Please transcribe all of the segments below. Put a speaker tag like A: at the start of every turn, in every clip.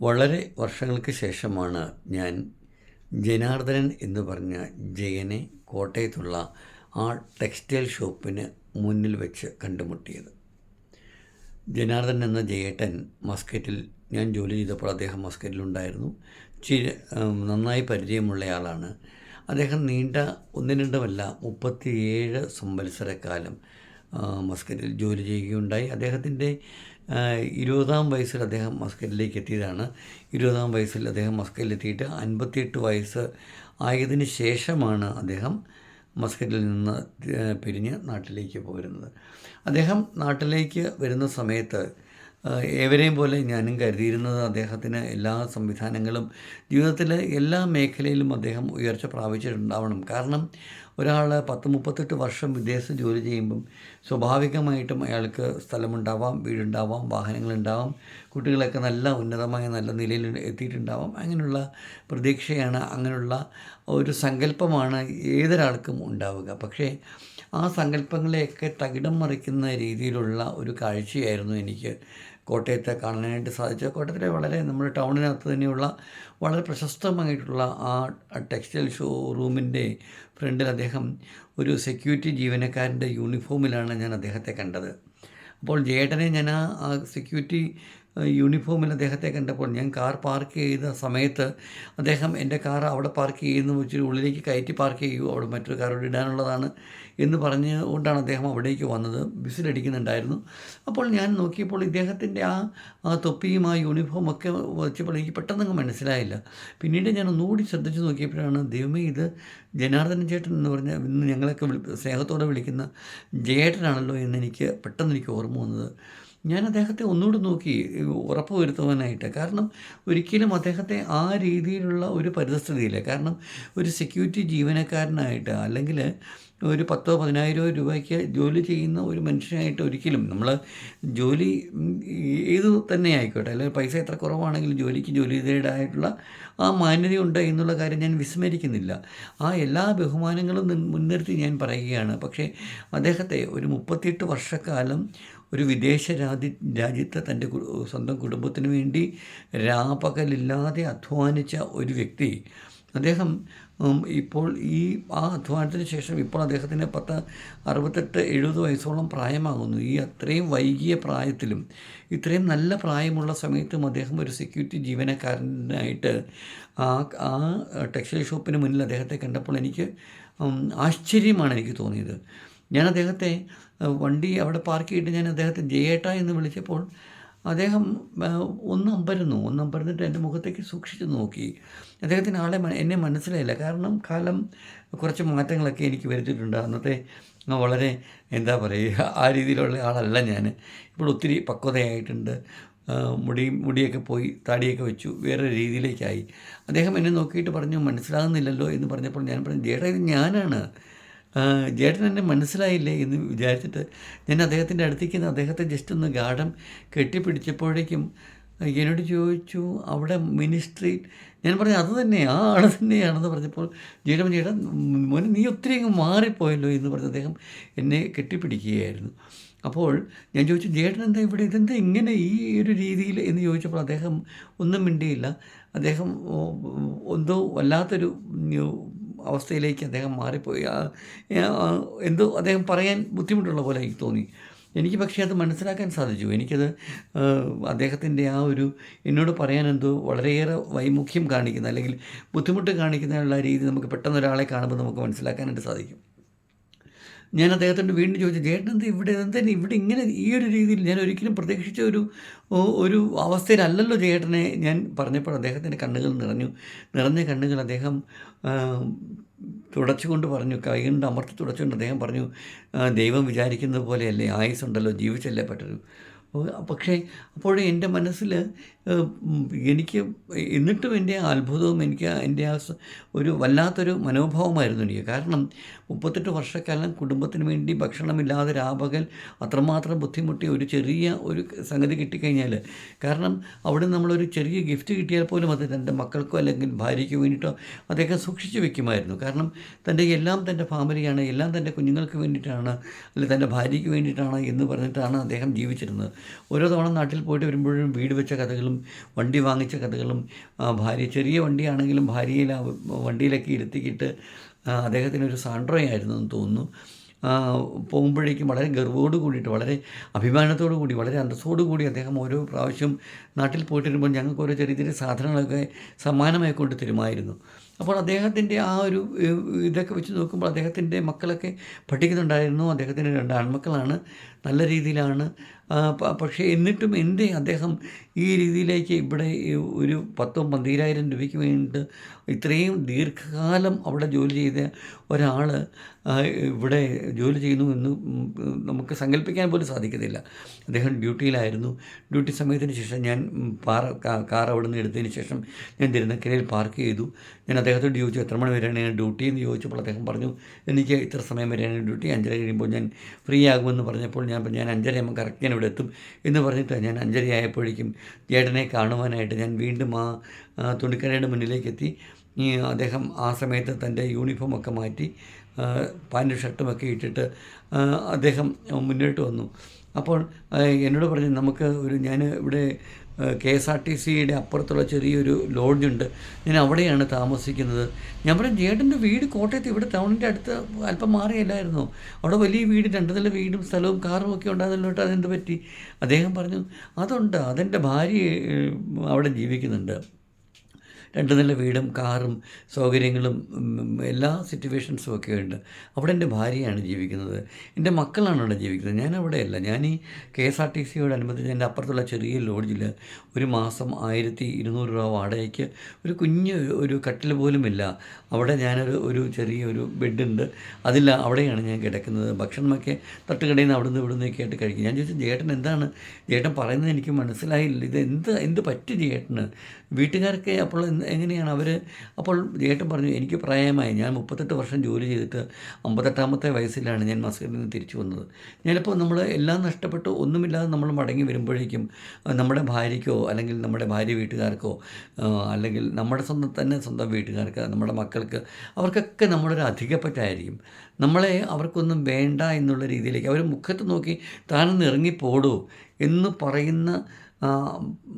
A: വളരെ വർഷങ്ങൾക്ക് ശേഷമാണ് ഞാൻ ജനാർദ്ദനൻ എന്ന് പറഞ്ഞ ജയനെ കോട്ടയത്തുള്ള ആ ടെക്സ്റ്റൈൽ ഷോപ്പിന് മുന്നിൽ വെച്ച് കണ്ടുമുട്ടിയത്. ജനാർദ്ദൻ എന്ന ജയേട്ടൻ മസ്കറ്റിൽ ഞാൻ ജോലി ചെയ്തപ്പോൾ അദ്ദേഹം മസ്കറ്റിലുണ്ടായിരുന്നു. ചി നന്നായി പരിചയമുള്ളയാളാണ് അദ്ദേഹം നീണ്ട ഒന്നിന് രണ്ടുമല്ല മുപ്പത്തിയേഴ് സംവത്സരക്കാലം മസ്കറ്റിൽ ജോലി ചെയ്യുകയുണ്ടായി. അദ്ദേഹത്തിന്റെ ഇരുപതാം വയസ്സിൽ അദ്ദേഹം മസ്കറ്റിലേക്ക് എത്തിയതാണ്. ഇരുപതാം വയസ്സിൽ അദ്ദേഹം മസ്കറ്റിലെത്തിയിട്ട് അൻപത്തിയെട്ട് വയസ്സ് ആയതിന് ശേഷമാണ് അദ്ദേഹം മസ്കറ്റിൽ നിന്ന് പിരിഞ്ഞ് നാട്ടിലേക്ക് പോരുന്നത്. അദ്ദേഹം നാട്ടിലേക്ക് വരുന്ന സമയത്ത് ഏവരെയും പോലെ ഞാനും കരുതിയിരുന്നത് അദ്ദേഹത്തിന് എല്ലാ സംവിധാനങ്ങളും ജീവിതത്തിലെ എല്ലാ മേഖലയിലും അദ്ദേഹം ഉയർച്ച പ്രാപിച്ചിട്ടുണ്ടാവണം. കാരണം ഒരാൾ പത്ത് മുപ്പത്തെട്ട് വർഷം വിദേശത്ത് ജോലി ചെയ്യുമ്പം സ്വാഭാവികമായിട്ടും അയാൾക്ക് സ്ഥലമുണ്ടാവാം വീടുണ്ടാവാം വാഹനങ്ങളുണ്ടാവാം കുട്ടികളൊക്കെ നല്ല ഉന്നതമായ നല്ല നിലയിൽ എത്തിയിട്ടുണ്ടാവാം. അങ്ങനെയുള്ള പ്രതീക്ഷയാണ് അങ്ങനെയുള്ള ഒരു സങ്കല്പമാണ് ഏതൊരാൾക്കും ഉണ്ടാവുക. പക്ഷേ ആ സങ്കല്പങ്ങളെയൊക്കെ തകിടം മറിക്കുന്ന രീതിയിലുള്ള ഒരു കാഴ്ചയായിരുന്നു എനിക്ക് കോട്ടയത്തെ കാണാനായിട്ട് സാധിച്ചത്. കോട്ടയത്തിലെ വളരെ നമ്മുടെ ടൗണിനകത്ത് തന്നെയുള്ള വളരെ പ്രശസ്തമായിട്ടുള്ള ആ ടെക്സ്റ്റൈൽ ഷോറൂമിന്റെ ഫ്രണ്ടിൽ അദ്ദേഹം ഒരു സെക്യൂരിറ്റി ജീവനക്കാരന്റെ യൂണിഫോമിലാണ് ഞാൻ അദ്ദേഹത്തെ കണ്ടത്. അപ്പോൾ ജേട്ടനെ ഞാൻ ആ സെക്യൂരിറ്റി യൂണിഫോമിൽ അദ്ദേഹത്തെ കണ്ടപ്പോൾ ഞാൻ കാർ പാർക്ക് ചെയ്ത സമയത്ത് അദ്ദേഹം എന്റെ കാർ അവിടെ പാർക്ക് ചെയ്യുന്ന വെച്ചിട്ട് ഉള്ളിലേക്ക് കയറ്റി പാർക്ക് ചെയ്യൂ അവിടെ മറ്റൊരു ഇവിടെ ഇടാനുള്ളതാണ് എന്ന് പറഞ്ഞുകൊണ്ടാണ് അദ്ദേഹം അവിടേക്ക് വന്നത്. ബിസിലടിക്കുന്നുണ്ടായിരുന്നു. അപ്പോൾ ഞാൻ നോക്കിയപ്പോൾ ഇദ്ദേഹത്തിന്റെ ആ തൊപ്പിയും ആ യൂണിഫോം ഒക്കെ വെച്ചപ്പോൾ എനിക്ക് പെട്ടെന്നങ്ങ് മനസ്സിലായില്ല. പിന്നീട് ഞാൻ ഒന്നുകൂടി ശ്രദ്ധിച്ച് നോക്കിയപ്പോഴാണ് ദൈവമേ ഇത് ജനാർദ്ദനൻ ചേട്ടൻ എന്ന് പറഞ്ഞ ഇന്ന് ഞങ്ങളൊക്കെ വിളി സ്നേഹത്തോടെ വിളിക്കുന്ന ജേട്ടനാണല്ലോ എന്ന് എനിക്ക് പെട്ടെന്ന് എനിക്ക് ഓർമ്മ വന്നത്. ഞാൻ അദ്ദേഹത്തെ ഒന്നുകൂടി നോക്കി ഉറപ്പ് വരുത്തുവാനായിട്ട്. കാരണം ഒരിക്കലും അദ്ദേഹത്തെ ആ രീതിയിലുള്ള ഒരു പരിതസ്ഥിതിയില്ല. കാരണം ഒരു സെക്യൂരിറ്റി ജീവനക്കാരനായിട്ട് അല്ലെങ്കിൽ ഒരു പത്തോ പതിനായിരമോ രൂപയ്ക്ക് ജോലി ചെയ്യുന്ന ഒരു മനുഷ്യനായിട്ട് ഒരിക്കലും നമ്മൾ ജോലി ഏതു തന്നെ ആയിക്കോട്ടെ. അല്ലെങ്കിൽ പൈസ എത്ര കുറവാണെങ്കിലും ജോലിക്ക് ജോലി ചെയ്തതായിട്ടുള്ള ആ മാന്യതയുണ്ട് എന്നുള്ള കാര്യം ഞാൻ വിസ്മരിക്കുന്നില്ല. ആ എല്ലാ ബഹുമാനങ്ങളും മുൻനിർത്തി ഞാൻ പറയുകയാണ്. പക്ഷേ അദ്ദേഹത്തെ ഒരു മുപ്പത്തിയെട്ട് വർഷക്കാലം ഒരു വിദേശ രാജ്യ രാജ്യത്തെ തന്റെ സ്വന്തം കുടുംബത്തിന് വേണ്ടി രാപകലില്ലാതെ അധ്വാനിച്ച ഒരു വ്യക്തി. അദ്ദേഹം ഇപ്പോൾ ഈ ആ അധ്വാനത്തിന് ശേഷം ഇപ്പോൾ അദ്ദേഹത്തിന് പത്ത് അറുപത്തെട്ട് എഴുപത് വയസ്സോളം പ്രായമാകുന്നു. ഈ അത്രയും വൈകിയ പ്രായത്തിലും ഇത്രയും നല്ല പ്രായമുള്ള സമയത്തും അദ്ദേഹം ഒരു സെക്യൂരിറ്റി ജീവനക്കാരനായിട്ട് ആ ആ ടെക്സ്റ്റൈൽ ഷോപ്പിന് മുന്നിൽ അദ്ദേഹത്തെ കണ്ടപ്പോൾ എനിക്ക് ആശ്ചര്യമാണ് എനിക്ക് തോന്നിയത്. ഞാൻ അദ്ദേഹത്തെ വണ്ടി അവിടെ പാർക്ക് ചെയ്തിട്ട് ഞാൻ അദ്ദേഹത്തെ ജയേട്ട എന്ന് വിളിച്ചപ്പോൾ അദ്ദേഹം ഒന്നമ്പരുന്നു ഒന്ന് അമ്പരുന്നു. ഒന്ന് അമ്പരന്നിട്ട് എന്റെ മുഖത്തേക്ക് സൂക്ഷിച്ച് നോക്കി. അദ്ദേഹത്തിന് ആളെ എന്നെ മനസ്സിലായില്ല. കാരണം കാലം കുറച്ച് മാറ്റങ്ങളൊക്കെ എനിക്ക് വരുത്തിയിട്ടുണ്ട്. അന്നത്തെ വളരെ എന്താ പറയുക ആ രീതിയിലുള്ള ആളല്ല ഞാൻ. ഇപ്പോൾ ഒത്തിരി പക്വതയായിട്ടുണ്ട്. മുടി മുടിയൊക്കെ പോയി താടിയൊക്കെ വെച്ചു വേറെ രീതിയിലേക്കായി. അദ്ദേഹം എന്നെ നോക്കിയിട്ട് പറഞ്ഞു മനസ്സിലാകുന്നില്ലല്ലോ എന്ന് പറഞ്ഞപ്പോൾ ഞാൻ പറഞ്ഞു ജേട്ടാ ഇത് ഞാനാണ്. ജേട്ടൻ എന്നെ മനസ്സിലായില്ലേ എന്ന് വിചാരിച്ചിട്ട് ഞാൻ അദ്ദേഹത്തിന്റെ അടുത്തേക്ക് നിന്ന് അദ്ദേഹത്തെ ജസ്റ്റ് ഒന്ന് ഗാഠം കെട്ടിപ്പിടിച്ചപ്പോഴേക്കും എന്നോട് ചോദിച്ചു അവിടെ മിനിസ്ട്രി ഞാൻ പറഞ്ഞു അത് തന്നെ ആ ആൾ തന്നെയാണെന്ന് പറഞ്ഞപ്പോൾ ജേട്ടൻ ചേട്ടാ മോനെ നീ ഒത്തിരി അങ്ങ് മാറിപ്പോയല്ലോ എന്ന് പറഞ്ഞ് അദ്ദേഹം എന്നെ കെട്ടിപ്പിടിക്കുകയായിരുന്നു. അപ്പോൾ ഞാൻ ചോദിച്ചു ജേട്ടൻ എന്താ ഇവിടെ ഇതെന്താ ഇങ്ങനെ ഈ ഒരു രീതിയിൽ? എന്ന് ചോദിച്ചപ്പോൾ അദ്ദേഹം ഒന്നും മിണ്ടിയില്ല. അദ്ദേഹം എന്തോ വല്ലാത്തൊരു അവസ്ഥയിലേക്ക് അദ്ദേഹം മാറിപ്പോയി. എന്തോ അദ്ദേഹം പറയാൻ ബുദ്ധിമുട്ടുള്ള പോലെ എനിക്ക് തോന്നി. എനിക്ക് പക്ഷേ അത് മനസ്സിലാക്കാൻ സാധിച്ചു. എനിക്കത് അദ്ദേഹത്തിന്റെ ആ ഒരു എന്നോട് പറയാൻ എന്തോ വളരെയേറെ വൈമുഖ്യം കാണിക്കുന്ന അല്ലെങ്കിൽ ബുദ്ധിമുട്ട് കാണിക്കുന്നതിനുള്ള രീതി നമുക്ക് പെട്ടെന്ന് ഒരാളെ കാണുമ്പോൾ നമുക്ക് മനസ്സിലാക്കാനായിട്ട് സാധിക്കും. ഞാൻ അദ്ദേഹത്തോട് വീണ്ടും ചോദിച്ചു ചേട്ടൻ എന്താ ഇവിടെ എന്താ ഇവിടെ ഇങ്ങനെ ഈ ഒരു രീതിയിൽ ഞാൻ ഒരിക്കലും പ്രതീക്ഷിച്ച ഒരു ഒരു അവസ്ഥയിലല്ലല്ലോ ചേട്ടനെ? ഞാൻ പറഞ്ഞപ്പോൾ അദ്ദേഹത്തിന്റെ കണ്ണുകൾ നിറഞ്ഞു. നിറഞ്ഞ കണ്ണുകൾ അദ്ദേഹം തുടച്ചുകൊണ്ട് പറഞ്ഞു. കൈകൊണ്ട് അമർത്തി തുടച്ചുകൊണ്ട് അദ്ദേഹം പറഞ്ഞു ദൈവം വിചാരിക്കുന്നത് പോലെയല്ലേ ആയുസ്സുണ്ടല്ലോ ജീവിച്ചല്ലേ പറ്റൂ. ഓ, പക്ഷേ അപ്പോഴേ എന്റെ മനസ്സിൽ എനിക്ക് എന്നിട്ടും എന്റെ അത്ഭുതവും എനിക്ക് എന്റെ ആ ഒരു വല്ലാത്തൊരു മനോഭാവമായിരുന്നു എനിക്ക്. കാരണം മുപ്പത്തെട്ട് വർഷക്കാലം കുടുംബത്തിന് വേണ്ടി ഭക്ഷണമില്ലാതെ രാപകൽ അത്രമാത്രം ബുദ്ധിമുട്ടി ഒരു ചെറിയ ഒരു സംഗതി കിട്ടിക്കഴിഞ്ഞാൽ കാരണം അവിടെ നമ്മളൊരു ചെറിയ ഗിഫ്റ്റ് കിട്ടിയാൽ പോലും അത് തന്റെ മക്കൾക്കോ അല്ലെങ്കിൽ ഭാര്യയ്ക്കോ വേണ്ടിയിട്ടോ അദ്ദേഹം സൂക്ഷിച്ചു വെക്കുമായിരുന്നു. കാരണം തന്റെ എല്ലാം തന്റെ ഫാമിലിയാണ് എല്ലാം തന്റെ കുഞ്ഞുങ്ങൾക്ക് വേണ്ടിയിട്ടാണ് അല്ലെങ്കിൽ തന്റെ ഭാര്യയ്ക്ക് വേണ്ടിയിട്ടാണ് എന്ന് പറഞ്ഞിട്ടാണ് അദ്ദേഹം ജീവിച്ചിരുന്നത്. ഓരോ തവണ നാട്ടിൽ പോയിട്ട് വരുമ്പോഴും വീട് വെച്ച കഥകളും കഥകളും വണ്ടി വാങ്ങിച്ച കഥകളും ഭാര്യ ചെറിയ വണ്ടിയാണെങ്കിലും ഭാര്യയിൽ വണ്ടിയിലൊക്കെ ഇരുത്തിക്കിട്ട് അദ്ദേഹത്തിനൊരു സാൻഡ്രോയായിരുന്നു എന്ന് തോന്നുന്നു. പോകുമ്പോഴേക്കും വളരെ ഗർവോട് കൂടിയിട്ട് വളരെ അഭിമാനത്തോടു കൂടി വളരെ അന്തസ്സോടു കൂടി അദ്ദേഹം ഓരോ പ്രാവശ്യം നാട്ടിൽ പോയിട്ട് വരുമ്പോൾ ഞങ്ങൾക്ക് ഓരോ ചെറിയ ചെറിയ സാധനങ്ങളൊക്കെ സമ്മാനമായി കൊണ്ട് തരുമായിരുന്നു. അപ്പോൾ അദ്ദേഹത്തിന്റെ ആ ഒരു ഇതൊക്കെ വെച്ച് നോക്കുമ്പോൾ അദ്ദേഹത്തിന്റെ മക്കളൊക്കെ പഠിക്കുന്നുണ്ടായിരുന്നു. അദ്ദേഹത്തിന്റെ രണ്ട് ആൺമക്കളാണ്. നല്ല രീതിയിലാണ്. പക്ഷേ എന്നിട്ടും എന്തേ അദ്ദേഹം ഈ രീതിയിലേക്ക് ഇവിടെ ഒരു പത്തോ പന്തിരായിരം രൂപയ്ക്ക് വേണ്ടിയിട്ട് ഇത്രയും ദീർഘകാലം അവിടെ ജോലി ചെയ്ത ഒരാൾ ഇവിടെ ജോലി ചെയ്യുന്നു എന്ന് നമുക്ക് സങ്കല്പിക്കാൻ പോലും സാധിക്കത്തില്ല. അദ്ദേഹം ഡ്യൂട്ടിയിലായിരുന്നു. ഡ്യൂട്ടി സമയത്തിന് ശേഷം ഞാൻ പാർ കാർ അവിടെ നിന്ന് എടുത്തതിന് ശേഷം ഞാൻ തിരുനക്കരയിൽ പാർക്ക് ചെയ്തു. ഞാൻ അദ്ദേഹത്തോട് ചോദിച്ചു എത്ര മണി വരെയാണ് ഞാൻ ഡ്യൂട്ടി? എന്ന് ചോദിച്ചപ്പോൾ അദ്ദേഹം പറഞ്ഞു എനിക്ക് ഇത്ര സമയം വരെയാണ് ഡ്യൂട്ടി. അഞ്ചര കഴിയുമ്പോൾ ഞാൻ ഫ്രീ ആകുമെന്ന് പറഞ്ഞപ്പോൾ ഞാൻ ഞാൻ അഞ്ചര ആകുമ്പോൾ കറക്റ്റ് ഞാൻ ഇവിടെ എത്തും എന്ന് പറഞ്ഞിട്ട് ഞാൻ അഞ്ചര ചേട്ടനെ കാണുവാനായിട്ട് ഞാൻ വീണ്ടും ആ തുണിക്കരയുടെ തുണിക്കടയുടെ മുന്നിലേക്ക് എത്തി അദ്ദേഹം ആ സമയത്ത് തന്റെ യൂണിഫോമൊക്കെ മാറ്റി പാന്റും ഷർട്ടുമൊക്കെ ഇട്ടിട്ട് അദ്ദേഹം മുന്നോട്ട് വന്നു. അപ്പോൾ എന്നോട് പറഞ്ഞു നമുക്ക് ഒരു ഞാൻ ഇവിടെ കെ എസ് ആർ ടി സിയുടെ അപ്പുറത്തുള്ള ചെറിയൊരു ലോഡ്ജുണ്ട് ഞാൻ അവിടെയാണ് താമസിക്കുന്നത്. ഞാൻ പറഞ്ഞു ജേട്ടന്റെ വീട് കോട്ടയത്ത് ഇവിടെ ടൗണിന്റെ അടുത്ത് അല്പം മാറിയല്ലായിരുന്നു? അവിടെ വലിയ വീട് രണ്ട് നില വീടും സ്ഥലവും കാറും ഒക്കെ ഉണ്ടാകുന്നല്ലോ കേട്ടോ അതെന്ത് പറ്റി? അദ്ദേഹം പറഞ്ഞു അതുണ്ട് അതെന്റെ ഭാര്യ അവിടെ ജീവിക്കുന്നുണ്ട്. രണ്ട് നില വീടും കാറും സൗകര്യങ്ങളും എല്ലാ സിറ്റുവേഷൻസും ഒക്കെ ഉണ്ട്. അവിടെ എന്റെ ഭാര്യയാണ് ജീവിക്കുന്നത്. എന്റെ മക്കളാണ് അവിടെ ജീവിക്കുന്നത്. ഞാൻ അവിടെയല്ല ഞാൻ ഈ കെ എസ് ആർ ടി സിയോടനുബന്ധിച്ച് എന്റെ അപ്പുറത്തുള്ള ചെറിയ ലോഡ്ജിൽ ഒരു മാസം ആയിരത്തി ഇരുന്നൂറ് രൂപ വാടകയ്ക്ക് ഒരു കുഞ്ഞ് ഒരു കട്ടിൽ പോലുമില്ല അവിടെ ഞാനൊരു ഒരു ചെറിയ ഒരു ബെഡുണ്ട് അതില്ല അവിടെയാണ് ഞാൻ കിടക്കുന്നത്. ഭക്ഷണമൊക്കെ തട്ടുകടയിൽ നിന്ന് അവിടുന്ന് ഇവിടുന്ന് ഒക്കെ ആയിട്ട് കഴിക്കും. ഞാൻ ചോദിച്ചു ചേട്ടൻ എന്താണ്? ചേട്ടൻ പറയുന്നത് എനിക്ക് മനസ്സിലായില്ല. ഇത് എന്ത് എന്ത് പറ്റി ചേട്ടന് വീട്ടുകാർക്ക് അപ്പോൾ എങ്ങനെയാണ് അവർ അപ്പോൾ ചേട്ടൻ പറഞ്ഞു എനിക്ക് പ്രായമായി. ഞാൻ മുപ്പത്തെട്ട് വർഷം ജോലി ചെയ്തിട്ട് അമ്പത്തെട്ടാമത്തെ വയസ്സിലാണ് ഞാൻ മസ്കറിൽ നിന്ന് തിരിച്ചു വന്നത്. ഞാനിപ്പോൾ നമ്മൾ എല്ലാം നഷ്ടപ്പെട്ട് ഒന്നുമില്ലാതെ നമ്മൾ മടങ്ങി വരുമ്പോഴേക്കും നമ്മുടെ ഭാര്യയ്ക്കോ അല്ലെങ്കിൽ നമ്മുടെ ഭാര്യ വീട്ടുകാർക്കോ അല്ലെങ്കിൽ നമ്മുടെ സ്വന്തം തന്നെ സ്വന്തം വീട്ടുകാർക്ക് നമ്മുടെ മക്കൾക്ക് അവർക്കൊക്കെ നമ്മളൊരു അധികപ്പറ്റായിരിക്കും. നമ്മളെ അവർക്കൊന്നും വേണ്ട എന്നുള്ള രീതിയിലേക്ക് അവർ മുഖത്ത് നോക്കി താനൊന്ന് ഇറങ്ങിപ്പോടൂ എന്ന് പറയുന്ന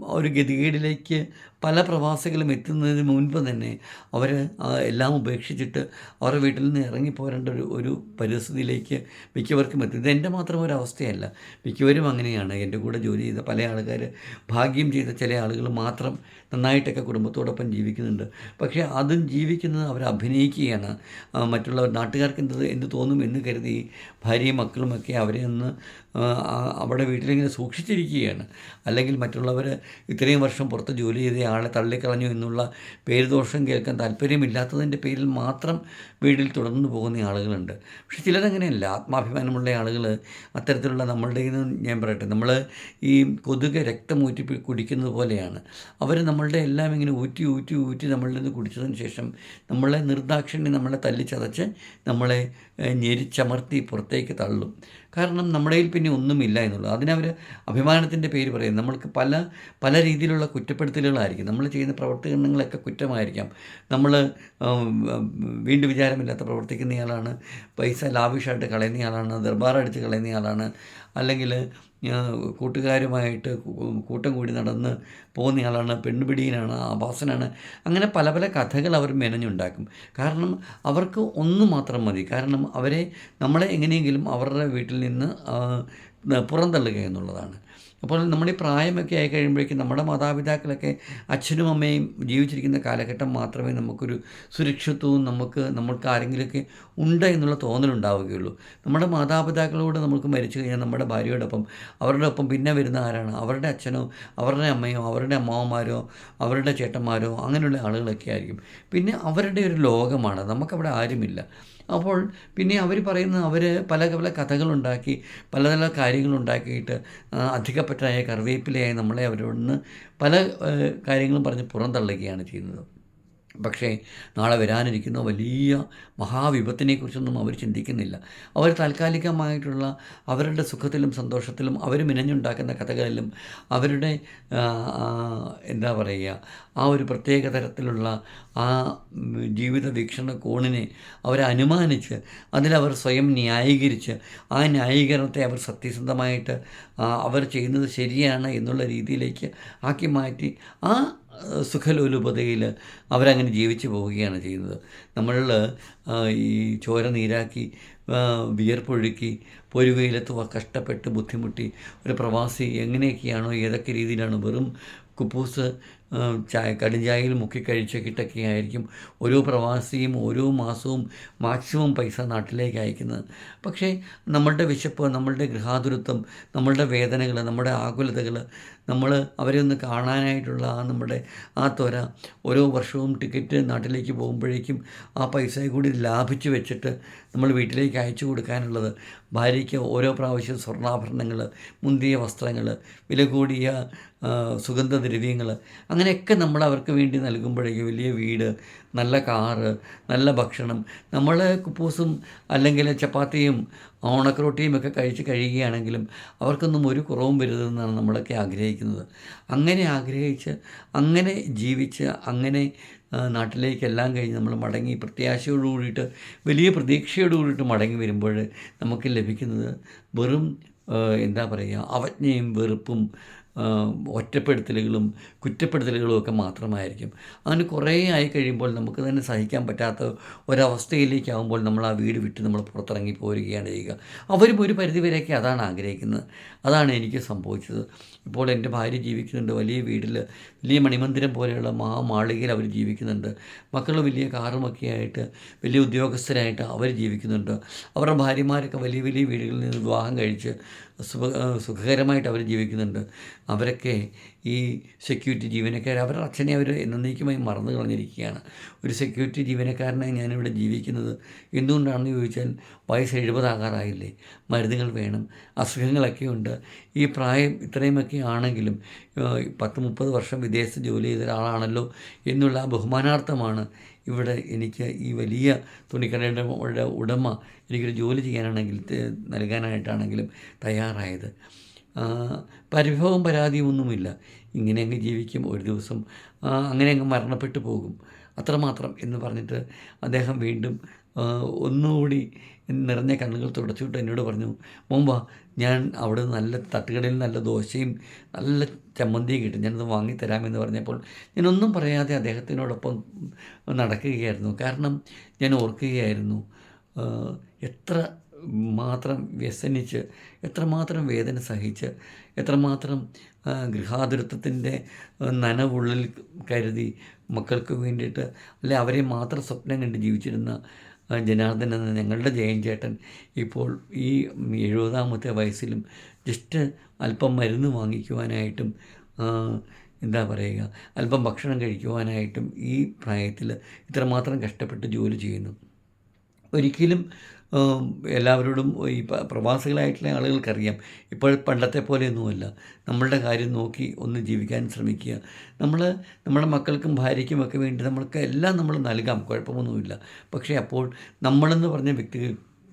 A: ഒരു ഗതികേടിലേക്ക് പല പ്രവാസികളും എത്തുന്നതിന് മുൻപ് തന്നെ അവർ എല്ലാം ഉപേക്ഷിച്ചിട്ട് അവരുടെ വീട്ടിൽ നിന്ന് ഇറങ്ങിപ്പോരേണ്ട ഒരു ഒരു പരിസ്ഥിതിയിലേക്ക് മിക്കവർക്കും എത്തും. ഇത് എന്റെ മാത്രം ഒരു അവസ്ഥയല്ല. മിക്കവരും അങ്ങനെയാണ്. എന്റെ കൂടെ ജോലി ചെയ്ത പല ആൾക്കാർ ഭാഗ്യം ചെയ്ത ചില ആളുകൾ മാത്രം നന്നായിട്ടൊക്കെ കുടുംബത്തോടൊപ്പം ജീവിക്കുന്നുണ്ട്. പക്ഷേ അതും ജീവിക്കുന്നത് അവർ അഭിനയിക്കുകയാണ്. മറ്റുള്ളവർ നാട്ടുകാർക്ക് എന്ത് എന്ത് തോന്നും എന്ന് കരുതി ഭാര്യയും മക്കളുമൊക്കെ അവരെ ഒന്ന് അവിടെ വീട്ടിലിങ്ങനെ സൂക്ഷിച്ചിരിക്കുകയാണ്. അല്ലെങ്കിൽ മറ്റുള്ളവർ ഇത്രയും വർഷം പുറത്ത് ജോലി ചെയ്ത ആളെ തള്ളിക്കളഞ്ഞു എന്നുള്ള പേരുദോഷം കേൾക്കാൻ താല്പര്യമില്ലാത്തതിന്റെ പേരിൽ മാത്രം വീട്ടിൽ തുടർന്നു പോകുന്ന ആളുകളുണ്ട്. പക്ഷെ ചിലരങ്ങനെയല്ല. ആത്മാഭിമാനമുള്ള ആളുകൾ അത്തരത്തിലുള്ള നമ്മളുടെ ഞാൻ പറയട്ടെ നമ്മൾ ഈ കൊതുക് രക്തം ഊറ്റി കുടിക്കുന്നത് പോലെയാണ്. അവർ നമ്മളുടെ എല്ലാം ഇങ്ങനെ ഊറ്റി ഊറ്റി ഊറ്റി നമ്മളിൽ നിന്ന് കുടിച്ചതിന് ശേഷം നമ്മളെ നിർദാക്ഷിണ്യം നമ്മളെ തല്ലിച്ചതച്ച് നമ്മളെ ഞെരിച്ചമർത്തി പുറത്തേക്ക് തള്ളും. കാരണം നമ്മുടെ കയ്യിൽ പിന്നെ ഒന്നുമില്ല എന്നുള്ളത്. അതിനവർ അഭിമാനത്തിന്റെ പേര് പറയും. നമ്മൾക്ക് പല പല രീതിയിലുള്ള കുറ്റപ്പെടുത്തലുകളായിരിക്കും. നമ്മൾ ചെയ്യുന്ന പ്രവർത്തനങ്ങളൊക്കെ കുറ്റമായിരിക്കാം. നമ്മൾ വീണ്ടും വിചാരമില്ലാത്ത പ്രവർത്തിക്കുന്നയാളാണ് പൈസ ലാവിഷായിട്ട് കളയുന്നയാളാണ് ദർബാറടിച്ച് കളയുന്നയാളാണ് അല്ലെങ്കിൽ കൂട്ടുകാരുമായിട്ട് കൂട്ടം കൂടി നടന്ന് പോകുന്നയാളാണ് പെൺപിടിയിലാണ് ആഭാസനാണ് അങ്ങനെ പല പല കഥകൾ അവർ മെനഞ്ഞുണ്ടാക്കും. കാരണം അവർക്ക് ഒന്ന് മാത്രം മതി. കാരണം അവരെ നമ്മളെ എങ്ങനെയെങ്കിലും അവരുടെ വീട്ടിൽ നിന്ന് പുറന്തള്ളുക എന്നുള്ളതാണ്. അപ്പോൾ നമ്മുടെ പ്രായമൊക്കെ ആയി കഴിയുമ്പോഴേക്കും നമ്മുടെ മാതാപിതാക്കളൊക്കെ അച്ഛനും അമ്മയും ജീവിച്ചിരിക്കുന്ന കാലഘട്ടം മാത്രമേ നമുക്കൊരു സുരക്ഷിതവും നമുക്ക് നമ്മൾക്ക് ആരെങ്കിലുമൊക്കെ ഉണ്ട് എന്നുള്ള തോന്നലുണ്ടാവുകയുള്ളൂ. നമ്മുടെ മാതാപിതാക്കളോട് നമുക്ക് മരിച്ചു കഴിഞ്ഞാൽ നമ്മുടെ ഭാര്യയോടൊപ്പം അവരുടെ ഒപ്പം പിന്നെ വരുന്ന ആരാണ്? അവരുടെ അച്ഛനോ അവരുടെ അമ്മയോ അവരുടെ അമ്മാവന്മാരോ അവരുടെ ചേട്ടന്മാരോ അങ്ങനെയുള്ള ആളുകളൊക്കെ ആയിരിക്കും. പിന്നെ അവരുടെ ഒരു ലോകമാണ്. നമുക്കവിടെ ആരുമില്ല. അപ്പോൾ പിന്നെ അവർ പറയുന്ന അവർ പല പല കഥകളുണ്ടാക്കി പല പല കാര്യങ്ങളുണ്ടാക്കിയിട്ട് അധികപ്പറ്റായ കറിവേപ്പിലയായി നമ്മളെ അവരോട് നിന്ന് പല കാര്യങ്ങളും പറഞ്ഞ് പുറന്തള്ളുകയാണ് ചെയ്യുന്നത്. പക്ഷേ നാളെ വരാനിരിക്കുന്ന വലിയ മഹാവിപത്തിനെക്കുറിച്ചൊന്നും അവർ ചിന്തിക്കുന്നില്ല. അവർ താൽക്കാലികമായിട്ടുള്ള അവരുടെ സുഖത്തിലും സന്തോഷത്തിലും അവർ മിനഞ്ഞുണ്ടാക്കുന്ന കഥകളിലും അവരുടെ എന്താ പറയുക ആ ഒരു പ്രത്യേക തരത്തിലുള്ള ആ ജീവിത വീക്ഷണ കോണിനെ അവരനുമാനിച്ച് അതിലവർ സ്വയം ന്യായീകരിച്ച് ആ ന്യായീകരണത്തെ അവർ സത്യസന്ധമായിട്ട് അവർ ചെയ്യുന്നത് ശരിയാണ് എന്നുള്ള രീതിയിലേക്ക് ആക്കി മാറ്റി ആ സുഖലോലുപതയിൽ അവരങ്ങനെ ജീവിച്ചു പോവുകയാണ് ചെയ്യുന്നത്. നമ്മൾ ഈ ചോര നീരാക്കി വിയർപ്പൊഴുക്കി പൊരുവയിലത്ത് കഷ്ടപ്പെട്ട് ബുദ്ധിമുട്ടി ഒരു പ്രവാസി എങ്ങനെയൊക്കെയാണോ ഏതൊക്കെ രീതിയിലാണ് വെറും കുപ്പൂസ് ചായ കടുംചായയിൽ മുക്കി കഴിച്ചൊക്കെയിട്ടൊക്കെ ആയിരിക്കും ഓരോ പ്രവാസിയും ഓരോ മാസവും മാക്സിമം പൈസ നാട്ടിലേക്ക് അയക്കുന്നത്. പക്ഷേ നമ്മളുടെ വിശപ്പ് നമ്മളുടെ ഗൃഹാതുരത്വം നമ്മളുടെ വേദനകൾ നമ്മുടെ ആകുലതകൾ നമ്മൾ അവരെ ഒന്ന് കാണാനായിട്ടുള്ള ആ നമ്മുടെ ആ ത്വര ഓരോ വർഷവും ടിക്കറ്റ് നാട്ടിലേക്ക് പോകുമ്പോഴേക്കും ആ പൈസ കൂടി ലാഭിച്ചു വെച്ചിട്ട് നമ്മൾ വീട്ടിലേക്ക് അയച്ചു കൊടുക്കാനുള്ളത്. ഭാര്യയ്ക്ക് ഓരോ പ്രാവശ്യം സ്വർണാഭരണങ്ങൾ മുന്തിയ വസ്ത്രങ്ങൾ വില കൂടിയ സുഗന്ധദ്രവ്യങ്ങൾ അങ്ങനെയൊക്കെ നമ്മൾ അവർക്ക് വേണ്ടി നൽകുമ്പോഴേക്കും വലിയ വീട് നല്ല കാറ് നല്ല ഭക്ഷണം. നമ്മൾ കുപ്പൂസും അല്ലെങ്കിൽ ചപ്പാത്തിയും ഓണക്കറോട്ടിയും ഒക്കെ കഴിച്ച് കഴിയുകയാണെങ്കിലും അവർക്കൊന്നും ഒരു കുറവും വരുതെന്നാണ് നമ്മളൊക്കെ ആഗ്രഹിക്കുന്നത്. അങ്ങനെ ആഗ്രഹിച്ച് അങ്ങനെ ജീവിച്ച് അങ്ങനെ നാട്ടിലേക്കെല്ലാം കഴിഞ്ഞ് നമ്മൾ മടങ്ങി പ്രത്യാശയോട് കൂടിയിട്ട് വലിയ പ്രതീക്ഷയോട് കൂടിയിട്ട് മടങ്ങി വരുമ്പോൾ നമുക്ക് ലഭിക്കുന്നത് വെറും എന്താ പറയുക അവജ്ഞയും വെറുപ്പും ഒറ്റപ്പെടുത്തലുകളും കുറ്റപ്പെടുത്തലുകളും ഒക്കെ മാത്രമായിരിക്കും. അങ്ങനെ കുറേ ആയി കഴിയുമ്പോൾ നമുക്ക് തന്നെ സഹിക്കാൻ പറ്റാത്ത ഒരവസ്ഥയിലേക്കാവുമ്പോൾ നമ്മൾ ആ വീട് വിട്ട് നമ്മൾ പുറത്തിറങ്ങി പോരുകയാണ് ചെയ്യുക. അവരും ഒരു പരിധിവരെയൊക്കെ അതാണ് ആഗ്രഹിക്കുന്നത്. അതാണ് എനിക്ക് സംഭവിച്ചത്. ഇപ്പോൾ എന്റെ ഭാര്യ ജീവിക്കുന്നുണ്ട്. വലിയ വീട്ടിൽ വലിയ മണിമന്ദിരം പോലെയുള്ള മഹാമാളികയിൽ അവർ ജീവിക്കുന്നുണ്ട്. മക്കൾ വലിയ കാറുമൊക്കെ ആയിട്ട് വലിയ ഉദ്യോഗസ്ഥരായിട്ട് അവർ ജീവിക്കുന്നുണ്ട്. അവരുടെ ഭാര്യമാരൊക്കെ വലിയ വലിയ വീടുകളിൽ നിന്ന് വിവാഹം കഴിച്ച് സുഖ സുഖകരമായിട്ട് അവർ ജീവിക്കുന്നുണ്ട്. അവരൊക്കെ ഈ സെക്യൂരിറ്റി ജീവനക്കാർ അവരുടെ അച്ഛനെ അവർ എന്നേക്കുമായി മറന്നു കളഞ്ഞിരിക്കുകയാണ്. ഒരു സെക്യൂരിറ്റി ജീവനക്കാരനായി ഞാനിവിടെ ജീവിക്കുന്നത് എന്തുകൊണ്ടാണെന്ന് ചോദിച്ചാൽ വയസ്സ് എഴുപതാകാറായില്ലേ? മരുന്നുകൾ വേണം അസുഖങ്ങളൊക്കെ ഉണ്ട്. ഈ പ്രായം ഇത്രയുമൊക്കെ ആണെങ്കിലും പത്ത് മുപ്പത് വർഷം വിദേശത്ത് ജോലി ചെയ്ത ഒരാളാണല്ലോ എന്നുള്ള ബഹുമാനാർത്ഥമാണ് ഇവിടെ എനിക്ക് ഈ വലിയ തുണിക്കടയുടെ ഉടമ എനിക്കൊരു ജോലി ചെയ്യാനാണെങ്കിൽ നൽകാനായിട്ടാണെങ്കിലും തയ്യാറായത്. പരിഭവം പരാതിയും ഒന്നുമില്ല ഇങ്ങനെ അങ്ങ് ജീവിക്കും ഒരു ദിവസം അങ്ങനെ അങ്ങ് മരണപ്പെട്ടു പോകും. അത്രമാത്രം എന്ന് പറഞ്ഞിട്ട് അദ്ദേഹം വീണ്ടും ഒന്നുകൂടി നിറഞ്ഞ കണ്ണുകൾ തുടച്ചുവിട്ട് എന്നോട് പറഞ്ഞു മുമ്പ ഞാൻ അവിടെ നല്ല തട്ടുകടയിൽ നല്ല ദോശയും നല്ല ചമ്മന്തിയും കിട്ടും. ഞാനത് വാങ്ങിത്തരാമെന്ന് പറഞ്ഞപ്പോൾ ഞാനൊന്നും പറയാതെ അദ്ദേഹത്തിനോടൊപ്പം നടക്കുകയായിരുന്നു. കാരണം ഞാൻ ഓർക്കുകയായിരുന്നു എത്ര മാത്രം വ്യസനിച്ച് എത്രമാത്രം വേദന സഹിച്ച് എത്രമാത്രം ഗൃഹാതുരത്വത്തിന്റെ നനവുള്ളിൽ കരുതി മക്കൾക്ക് വേണ്ടിയിട്ട് അല്ലെ അവരെ മാത്രം സ്വപ്നം കണ്ട് ജീവിച്ചിരുന്ന ജനാർദ്ദൻ എന്ന ഞങ്ങളുടെ ജയൻ ചേട്ടൻ ഇപ്പോൾ ഈ എഴുപതാമത്തെ വയസ്സിലും ജസ്റ്റ് അല്പം മരുന്ന് വാങ്ങിക്കുവാനായിട്ടും എന്താ പറയുക അല്പം ഭക്ഷണം കഴിക്കുവാനായിട്ടും ഈ പ്രായത്തിൽ ഇത്രമാത്രം കഷ്ടപ്പെട്ട് ജോലി ചെയ്യുന്നു. ഒരിക്കലും എല്ലാവരോടും ഈ പ്രവാസികളായിട്ടുള്ള ആളുകൾക്കറിയാം. ഇപ്പോൾ പണ്ടത്തെ പോലെയൊന്നുമല്ല. നമ്മളുടെ കാര്യം നോക്കി ഒന്ന് ജീവിക്കാൻ ശ്രമിക്കുക. നമ്മൾ നമ്മുടെ മക്കൾക്കും ഭാര്യയ്ക്കും ഒക്കെ വേണ്ടി നമ്മൾക്ക് എല്ലാം നമ്മൾ നൽകാം. കുഴപ്പമൊന്നുമില്ല. പക്ഷേ അപ്പോൾ നമ്മളെന്ന് പറഞ്ഞ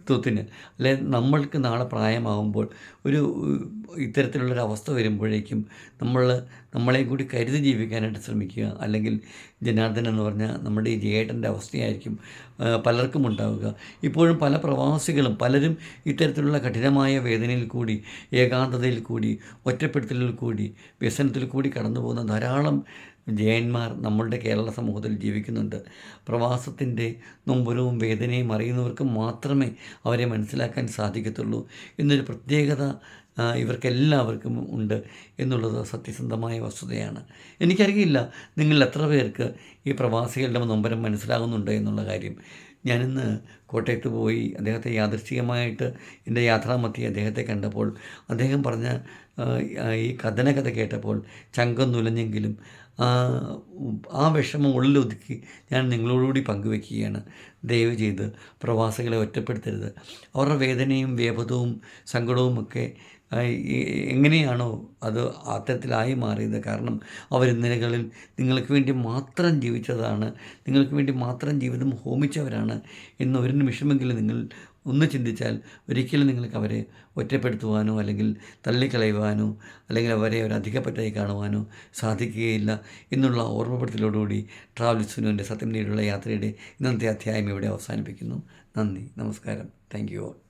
A: വ്യക്തിത്വത്തിന് അല്ലെ നമ്മൾക്ക് നാളെ പ്രായമാകുമ്പോൾ ഒരു ഇത്തരത്തിലുള്ളൊരു അവസ്ഥ വരുമ്പോഴേക്കും നമ്മൾ നമ്മളെ കൂടി കരുതി ജീവിക്കാനായിട്ട് ശ്രമിക്കുക. അല്ലെങ്കിൽ ജനാർദ്ദൻ എന്ന് പറഞ്ഞാൽ നമ്മുടെ ഈ ജേട്ടന്റെ അവസ്ഥയായിരിക്കും പലർക്കും ഉണ്ടാവുക. ഇപ്പോഴും പല പ്രവാസികളും പലരും ഇത്തരത്തിലുള്ള കഠിനമായ വേദനയിൽ കൂടി ഏകാന്തതയിൽ കൂടി ഒറ്റപ്പെടുത്തലിൽ കൂടി വ്യസനത്തിൽ കൂടി കടന്നു പോകുന്ന ധാരാളം ജയന്മാർ നമ്മളുടെ കേരള സമൂഹത്തിൽ ജീവിക്കുന്നുണ്ട്. പ്രവാസത്തിന്റെ നൊമ്പരവും വേദനയും അറിയുന്നവർക്ക് മാത്രമേ അവരെ മനസ്സിലാക്കാൻ സാധിക്കത്തുള്ളൂ. എന്നൊരു പ്രത്യേകത ഇവർക്കെല്ലാവർക്കും ഉണ്ട് എന്നുള്ളത് സത്യസന്ധമായ വസ്തുതയാണ്. എനിക്കറിയില്ല നിങ്ങൾ എത്ര പേർക്ക് ഈ പ്രവാസികളുടെ നൊമ്പരം മനസ്സിലാകുന്നുണ്ട് എന്നുള്ള കാര്യം. ഞാനിന്ന് കോട്ടയത്ത് പോയി അദ്ദേഹത്തെ യാദൃശ്ചികമായിട്ട് എന്റെ യാത്രാമത്തി അദ്ദേഹത്തെ കണ്ടപ്പോൾ അദ്ദേഹം പറഞ്ഞ ഈ കഥന കഥ കേട്ടപ്പോൾ ചങ്കൊന്നുലഞ്ഞെങ്കിലും ആ, ആ വിഷമം ഉള്ളിലൊതുക്കി ഞാൻ നിങ്ങളോടുകൂടി പങ്കുവെക്കുകയാണ്. ദയവ് ചെയ്ത് പ്രവാസികളെ ഒറ്റപ്പെടുത്തരുത്. അവരുടെ വേദനയും വേപതവും സങ്കടവും ഒക്കെ എങ്ങനെയാണോ അത് അത്തരത്തിലായി മാറിയത് കാരണം അവർ ഇന്നലകളിൽ നിങ്ങൾക്ക് വേണ്ടി മാത്രം ജീവിച്ചതാണ് നിങ്ങൾക്ക് വേണ്ടി മാത്രം ജീവിതം ഹോമിച്ചവരാണ് എന്നൊരു നിമിഷമെങ്കിലും നിങ്ങൾ ഒന്ന് ചിന്തിച്ചാൽ ഒരിക്കലും നിങ്ങൾക്ക് അവരെ ഒറ്റപ്പെടുത്തുവാനോ അല്ലെങ്കിൽ തള്ളിക്കളയുവാനോ അല്ലെങ്കിൽ അവരെ ഒരു അധികപ്പറ്റായി കാണുവാനോ സാധിക്കുകയില്ല എന്നുള്ള ഓർമ്മപ്പെടുത്തലോടുകൂടി ട്രാവൽ സുനുവിന്റെ സത്യം നേടിയുള്ള യാത്രയുടെ ഇന്നത്തെ അധ്യായം ഇവിടെ അവസാനിപ്പിക്കുന്നു. നന്ദി. നമസ്കാരം. Thank you all.